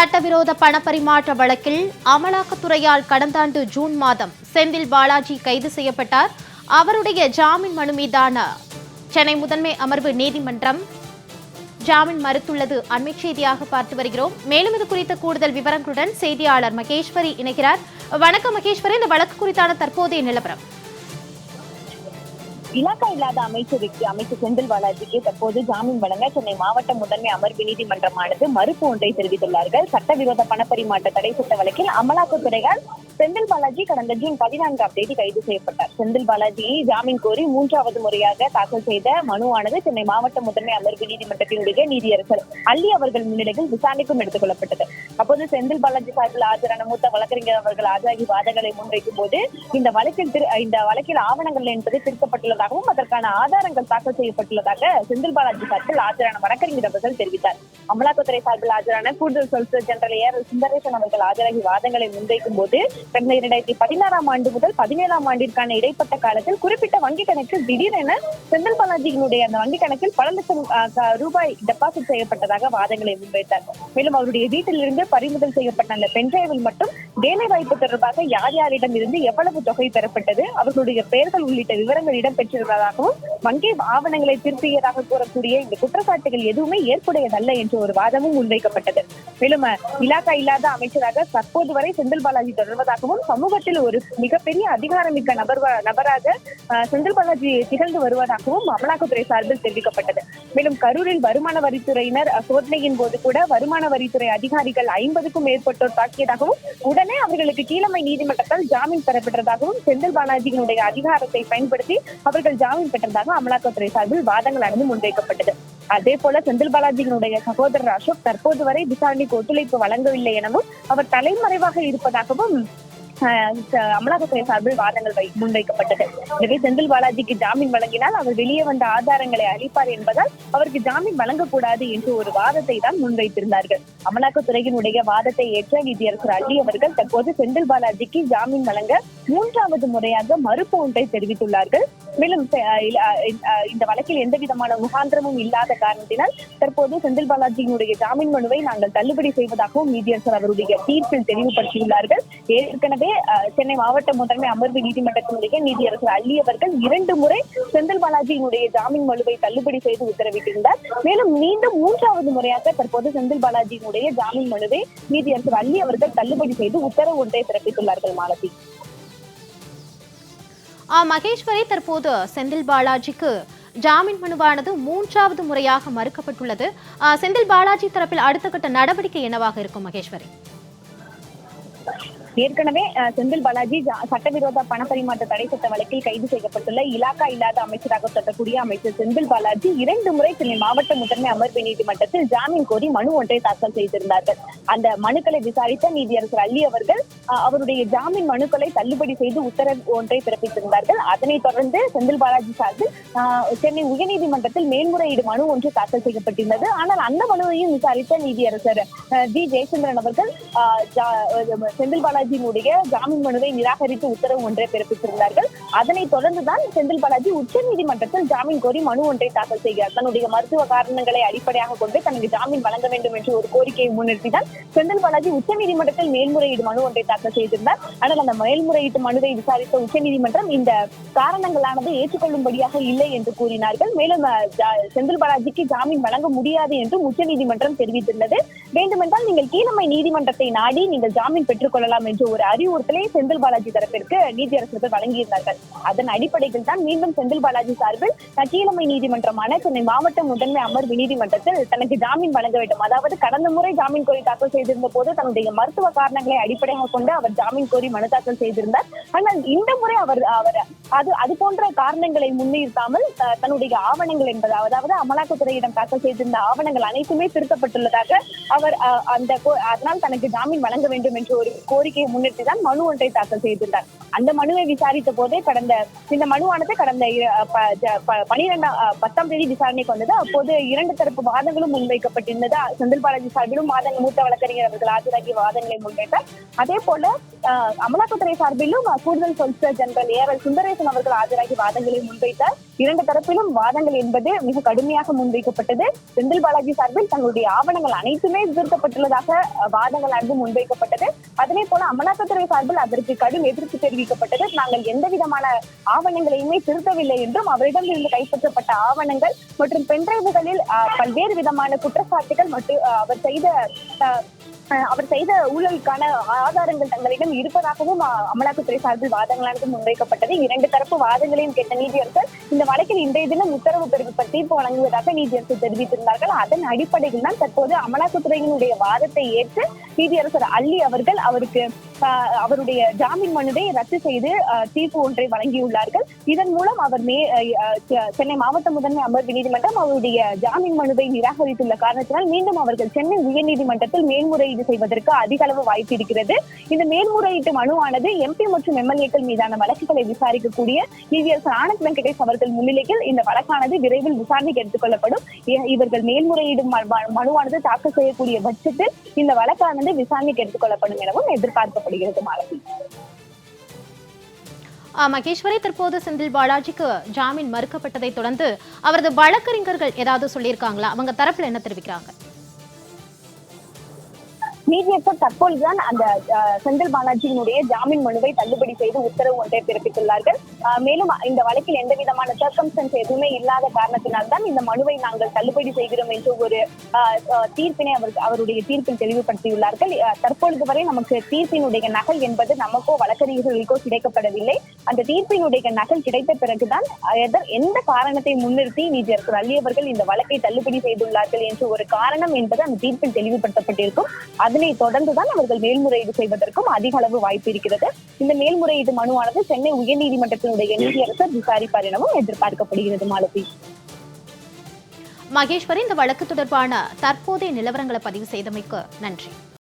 சட்டவிரோத பணப்பரிமாற்ற வழக்கில் அமலாக்கத்துறையால் கடந்த ஆண்டு ஜூன் மாதம் செந்தில் பாலாஜி கைது செய்யப்பட்டார். அவருடைய ஜாமீன் மனு மீதான சென்னை முதன்மை அமர்வு நீதிமன்றம் ஜாமீன் மறுத்துள்ளது. அண்மை செய்தியாக பார்த்து வருகிறோம். மேலும் இது குறித்த கூடுதல் விவரங்களுடன் செய்தியாளர் மகேஸ்வரி இணைகிறார். வணக்கம் மகேஸ்வரி. இந்த வழக்கு குறித்தான தற்போதைய நிலவரம். இலாக்கா இல்லாத அமைச்சருக்கு அமைச்சர் செந்தில் பாலாஜிக்கு தற்போது ஜாமீன் வழங்க சென்னை மாவட்ட முதன்மை அமர்வு நீதிமன்றமானது மறுப்பு ஒன்றை தெரிவித்துள்ளார்கள். சட்டவிரோத பணப்பரிமாற்ற தடை சட்ட வழக்கில் அமலாக்கத்துறையால் செந்தில் பாலாஜி கடந்த ஜூன் பதினான்காம் தேதி கைது செய்யப்பட்டார். செந்தில் பாலாஜியை ஜாமீன் கோரி மூன்றாவது முறையாக தாக்கல் செய்த மனுவானது சென்னை மாவட்ட முதன்மை அமர்வு நீதிமன்றத்தினுடைய நீதியரசர் அள்ளி அவர்கள் முன்னிலையில் விசாரணைக்கும் எடுத்துக் கொள்ளப்பட்டது. அப்போது செந்தில் பாலாஜி சார்பில் ஆஜரான மூத்த வழக்கறிஞர் அவர்கள் ஆஜராகி வாதங்களை முன்வைக்கும் போது இந்த வழக்கில் திரு- இந்த வழக்கில் ஆவணங்கள் என்பது திருத்தப்பட்டுள்ளதாகவும் அதற்கான ஆதாரங்கள் தாக்கல் செய்யப்பட்டுள்ளதாக செந்தில் பாலாஜி சார்பில் ஆஜரான வழக்கறிஞர் அவர்கள் தெரிவித்தார். அமலாக்கத்துறை சார்பில் ஆஜரான கூடுதல் சொலிசிட்டர் ஜெனரல் ஏர் சுந்தரேசன் அவர்கள் ஆஜராகி வாதங்களை முன்வைக்கும் போது கடந்த இரண்டாயிரத்தி பதினாறாம் ஆண்டு முதல் பதினேழாம் ஆண்டிற்கான இடைப்பட்ட காலத்தில் குறிப்பிட்ட வங்கி கணக்கில் திடீரென செந்தில் பாலாஜிகளுடைய அந்த வங்கி கணக்கில் பல லட்சம் ரூபாய் டெபாசிட் செய்யப்பட்டதாக வாதங்களை முன்வைத்தார். மேலும் அவருடைய வீட்டிலிருந்து பறிமுதல் செய்யப்பட்ட அந்த பென்டிரைவில் மட்டும் வேலை வாய்ப்பு தொடர்பாக யார் யாரிடம் இருந்து எவ்வளவு தொகை பெறப்பட்டது அவர்களுடைய பெயர்கள் உள்ளிட்ட விவரங்கள் இடம்பெற்றிருந்ததாகவும் வங்கி ஆவணங்களை திருப்பியதாக கூறக்கூடிய இந்த குற்றச்சாட்டுகள் எதுவுமே ஏற்புடையதல்ல என்று ஒரு வாதமும் முன்வைக்கப்பட்டது. மேலும் இலாக்கா இல்லாத அமைச்சராக தற்போது வரை செந்தில் பாலாஜி தொடர்வதாக தொடர்வதாகவும் சமூகத்தில் ஒரு மிகப்பெரிய அதிகாரமிக்க நபர் நபராக செந்தில் பாலாஜி திகழ்ந்து வருவதாகவும் அமலாக்கத்துறை சார்பில் தெரிவிக்கப்பட்டது. மேலும் கரூரில் வருமான வரித்துறையினர் சோதனையின் போது கூட வருமான வரித்துறை அதிகாரிகள் ஐம்பதுக்கும் மேற்பட்டோர் தாக்கியதாகவும் உடனே அவர்களுக்கு கீழமை நீதிமன்றத்தால் ஜாமீன் பெறப்பட்டதாகவும் செந்தில் பாலாஜியினுடைய அதிகாரத்தை பயன்படுத்தி அவர்கள் ஜாமீன் பெற்றதாக அமலாக்கத்துறை சார்பில் வாதங்களானது முன்வைக்கப்பட்டது. அதே போல செந்தில் பாலாஜியினுடைய சகோதரர் அசோக் தற்போது வரை விசாரணைக்கு ஒத்துழைப்பு வழங்கவில்லை எனவும் அவர் தலைமறைவாக இருப்பதாகவும் அமலாக்கத்துறை சார்பில் வாதங்கள் வை- முன்வைக்கப்பட்டது. எனவே செந்தில் பாலாஜிக்கு ஜாமீன் வழங்கினால் அவர் வெளியே வந்த ஆதாரங்களை அளிப்பார் என்பதால் அவருக்கு ஜாமீன் வழங்கக்கூடாது என்று ஒரு வாதத்தை தான் முன்வைத்திருந்தார்கள். அமலாக்கத்துறையினுடைய வாதத்தை ஏற்ற நீதியரசர் அள்ளி அவர்கள் தற்போது செந்தில் பாலாஜிக்கு ஜாமீன் வழங்க மூன்றாவது முறையாக மறுப்பு ஒன்றை தெரிவித்துள்ளார்கள். மேலும் இந்த வழக்கில் எந்த விதமான முகாந்திரமும் இல்லாத காரணத்தினால் தற்போது செந்தில் பாலாஜியினுடைய ஜாமீன் மனுவை நாங்கள் தள்ளுபடி செய்வதாகவும் நீதியரசர் அவருடைய தீர்ப்பில் தெளிவுபடுத்தியுள்ளார்கள். ஏற்கனவே சென்னை மாவட்ட முதன்மை அமர்வு நீதிமன்றத்தினுடைய நீதியரசர் அள்ளி அவர்கள் இரண்டு முறை செந்தில் பாலாஜியினுடைய ஜாமீன் மனுவை தள்ளுபடி செய்து உத்தரவிட்டிருந்தார். மேலும் மீண்டும் மூன்றாவது முறையாக தற்போது செந்தில் பாலாஜியினுடைய ஜாமீன் மனுவை நீதியரசர் அள்ளி அவர்கள் தள்ளுபடி செய்து உத்தரவு ஒன்றை பிறப்பித்துள்ளார்கள் மாலதி. ஆ, மகேஸ்வரி தற்போது செந்தில் பாலாஜிக்கு ஜாமீன் மனுவானது மூன்றாவது முறையாக மறுக்கப்பட்டுள்ளது. செந்தில் பாலாஜி தரப்பில் அடுத்த கட்ட நடவடிக்கை என்னவாக இருக்கும் மகேஸ்வரி? ஏற்கனவே செந்தில் பாலாஜி சட்டவிரோத பணப்பரிமாற்ற தடை சட்ட வழக்கில் கைது செய்யப்பட்டுள்ள இலாக்கா இல்லாத அமைச்சராக தொடரக்கூடிய அமைச்சர் செந்தில் பாலாஜி இரண்டு முறை சென்னை மாவட்ட முதன்மை அமர்வு நீதிமன்றத்தில் ஜாமீன் கோரி மனு ஒன்றை தாக்கல் செய்திருந்தார்கள். அந்த மனுக்களை விசாரித்த நீதியரசர் அல்லி அவர்கள் அவருடைய ஜாமீன் மனுக்களை தள்ளுபடி செய்து உத்தரவு ஒன்றை பிறப்பித்திருந்தார்கள். அதனைத் தொடர்ந்து செந்தில் பாலாஜி சார்பில் சென்னை உயர்நீதிமன்றத்தில் மேல்முறையீடு மனு ஒன்று தாக்கல் செய்யப்பட்டிருந்தது. ஆனால் அந்த மனுவையும் விசாரித்த நீதியரசர் ஜி ஜெயச்சந்திரன் அவர்கள் செந்தில் பாலாஜி பாலாஜியினுடைய ஜாமீன் மனுவை நிராகரித்து உத்தரவு ஒன்றை பிறப்பித்திருந்தார்கள். அதனைத் தொடர்ந்துதான் செந்தில் பாலாஜி உச்சநீதிமன்றத்தில் ஜாமீன் கோரி மனு ஒன்றை தாக்கல் செய்கிறார். தன்னுடைய மருத்துவ காரணங்களை அடிப்படையாக கொண்டு தனக்கு ஜாமீன் வழங்க வேண்டும் என்று ஒரு கோரிக்கையை முன்னிறுத்திதான் செந்தில் பாலாஜி உச்சநீதிமன்றத்தில் மேல்முறையீடு மனு ஒன்றை தாக்கல் செய்திருந்தார். ஆனால் அந்த மேல்முறையீட்டு மனுவை விசாரித்த உச்சநீதிமன்றம் இந்த காரணங்களானது ஏற்றுக்கொள்ளும்படியாக இல்லை என்று கூறினார்கள். மேலும் செந்தில் பாலாஜிக்கு ஜாமீன் வழங்க முடியாது என்றும் உச்சநீதிமன்றம் தெரிவித்துள்ளது. வேண்டுமென்றால் நீங்கள் கீழமை நீதிமன்றத்தை நாடி நீங்கள் ஜாமீன் பெற்றுக்கொள்ளலாம் என்ற ஒரு அறிவுறுத்தலை செந்தில் பாலாஜி தரப்பிற்கு நீதியரசர்கள் வழங்கியிருந்தார்கள். அதன் அடிப்படையில் தான் மீண்டும் செந்தில் பாலாஜி சார்பில் அஹ், கீழமை நீதிமன்றமான சென்னை மாவட்ட முதன்மை அமர்வு நீதிமன்றத்தில் தனக்கு ஜாமீன் வழங்க வேண்டும். அதாவது கடந்த முறை ஜாமீன் கோரி தாக்கல் செய்திருந்த போது தன்னுடைய மருத்துவ காரணங்களை அடிப்படையாக கொண்டு அவர் ஜாமீன் கோரி மனு தாக்கல் செய்திருந்தார். ஆனால் இந்த முறை அவர் அவர் அது அது போன்ற காரணங்களை முன்னிறுத்தாமல் தன்னுடைய ஆவணங்கள் என்பது அதாவது அமலாக்கத்துறையிடம் தாக்கல் செய்திருந்த ஆவணங்கள் அனைத்துமே திருத்தப்பட்டுள்ளதாக அவர் அந்த அதனால் தனக்கு ஜாமீன் வழங்க வேண்டும் என்று ஒரு கோரிக்கை கோரிக்கையை முன்னிட்டு தான் மனு ஒன்றை தாக்கல் செய்திருந்தார். அந்த மனுவை விசாரித்த போதே கடந்த இந்த மனுவானது கடந்த பனிரெண்டாம் பத்தாம் தேதி விசாரணைக்கு வந்தது அப்போது இரண்டு தரப்பு வாதங்களும் முன்வைக்கப்பட்டிருந்தது. செந்தில் பாலாஜி சார்பிலும் வாதங்கள் மூத்த வழக்கறிஞர் அவர்கள் ஆஜராகிய வாதங்களை முன்வைத்தார். அதே போல அமலாக்கத்துறை சார்பிலும் கூடுதல் solicitor general A L Sundaresan அவர்கள் ஆஜராகி வாதங்களை முன்வைத்தார். இரண்டு தரப்பிலும் வாதங்கள் என்பது மிக கடுமையாக முன்வைக்கப்பட்டது. செந்தில் பாலாஜி சார்பில் தங்களுடைய ஆவணங்கள் அனைத்துமே திருத்தப்பட்டுள்ளதாக வாதங்கள் அன்பு முன்வைக்கப்பட்டது. அதனை போல அமலாக்கத்துறை சார்பில் அதற்கு கடும் எதிர்ப்பு தெரிவிக்கப்பட்டது. நாங்கள் எந்த விதமான ஆவணங்களையுமே திருத்தவில்லை என்றும் அவரிடம் இருந்து கைப்பற்றப்பட்ட ஆவணங்கள் மற்றும் பென்டிரைவுகளில் பல்வேறு விதமான குற்றச்சாட்டுகள் மற்றும் அவர் செய்த அவர் செய்த ஊழலுக்கான ஆதாரங்கள் தங்களிடம் இருப்பதாகவும் அமலாக்கத்துறை சார்பில் வாதங்களானது முன்வைக்கப்பட்டது. இரண்டு தரப்பு வாதங்களையும் கேட்ட நீதியரசர் இந்த வழக்கில் இன்றைய தினம் உத்தரவு பிறப்பித்த தீர்ப்பு வழங்குவதாக நீதியரசர் தெரிவித்திருந்தார்கள். அதன் அடிப்படையில் தான் தற்போது அமலாக்கத்துறையினுடைய வாதத்தை ஏற்று நீதியரசர் அள்ளி அவர்கள் அவருக்கு அவருடைய ஜாமீன் மனுவை ரத்து செய்து தீர்ப்பு ஒன்றை வழங்கியுள்ளார்கள். இதன் மூலம் அவர் மே சென்னை மாவட்ட முதன்மை அமர்வு நீதிமன்றம் அவருடைய ஜாமீன் மனுவை நிராகரித்துள்ள காரணத்தினால் மீண்டும் அவர்கள் சென்னை உயர்நீதிமன்றத்தில் மேல்முறையீடு செய்வதற்கு அதிக அளவு வாய்ப்பு இருக்கிறது. இந்த மேல்முறையீட்டு மனுவானது எம்பி மற்றும் எம்எல்ஏக்கள் மீதான வழக்குகளை விசாரிக்கக்கூடிய நீதியரசர் ஆனந்த் வெங்கடேஷ் அவர்கள் முன்னிலையில் இந்த வழக்கானது விரைவில் விசாரணைக்கு எடுத்துக் கொள்ளப்படும். இவர்கள் மேல்முறையீடு ம- மனுவானது தாக்கல் செய்யக்கூடிய பட்சத்தில் இந்த வழக்கானது விசாரணைக்கு எடுத்துக் கொள்ளப்படும் எனவும் எதிர்பார்க்கப்படுகிறது மாலதி. மகேஸ்வரி தற்போது செந்தில் பாலாஜிக்கு ஜாமீன் மறுக்கப்பட்டதை தொடர்ந்து அவரது வழக்கறிஞர்கள் ஏதாவது சொல்லியிருக்காங்களா? அவங்க தரப்புல என்ன தெரிவிக்கிறாங்க? நீதியரசர் தற்பொழுதுதான் அந்த செந்தில் பாலாஜியினுடைய ஜாமீன் மனுவை தள்ளுபடி செய்து உத்தரவு ஒன்றை பிறப்பித்துள்ளார்கள். மேலும் இந்த வழக்கில் எந்த விதமான சர்க்கம்ஸ்டன்ஸ் எதுவுமே இல்லாத காரணத்தினால்தான் இந்த மனுவை நாங்கள் தள்ளுபடி செய்கிறோம் என்று ஒரு தீர்ப்பினை அவர் அவருடைய தீர்ப்பில் தெளிவுபடுத்தியுள்ளார்கள். தற்பொழுது வரை நமக்கு தீர்ப்பினுடைய நகல் என்பது நமக்கோ வழக்கறிஞர்களுக்கோ கிடைக்கப்படவில்லை. அந்த தீர்ப்பினுடைய நகல் கிடைத்த பிறகுதான் எந்த காரணத்தை முன்னிறுத்தி நீதியரசர் அள்ளி அவர்கள் இந்த வழக்கை தள்ளுபடி செய்துள்ளார்கள் என்று ஒரு காரணம் என்பது அந்த தீர்ப்பில் தெளிவுபடுத்தப்பட்டிருக்கும். அது தொடர்ந்துதான் அவர்கள் மேல்முறையீடு செய்வதற்கும் அதிக அளவு வாய்ப்பு இருக்கிறது. இந்த மேல்முறையீடு மனுவானது சென்னை உயர்நீதிமன்றத்தினுடைய நீதியரசர் விசாரிப்பார் எனவும் எதிர்பார்க்கப்படுகிறது மாலதி. மகேஸ்வரி இந்த வழக்கு தொடர்பான தற்போதைய நிலவரங்களை பதிவு செய்தமைக்கு நன்றி.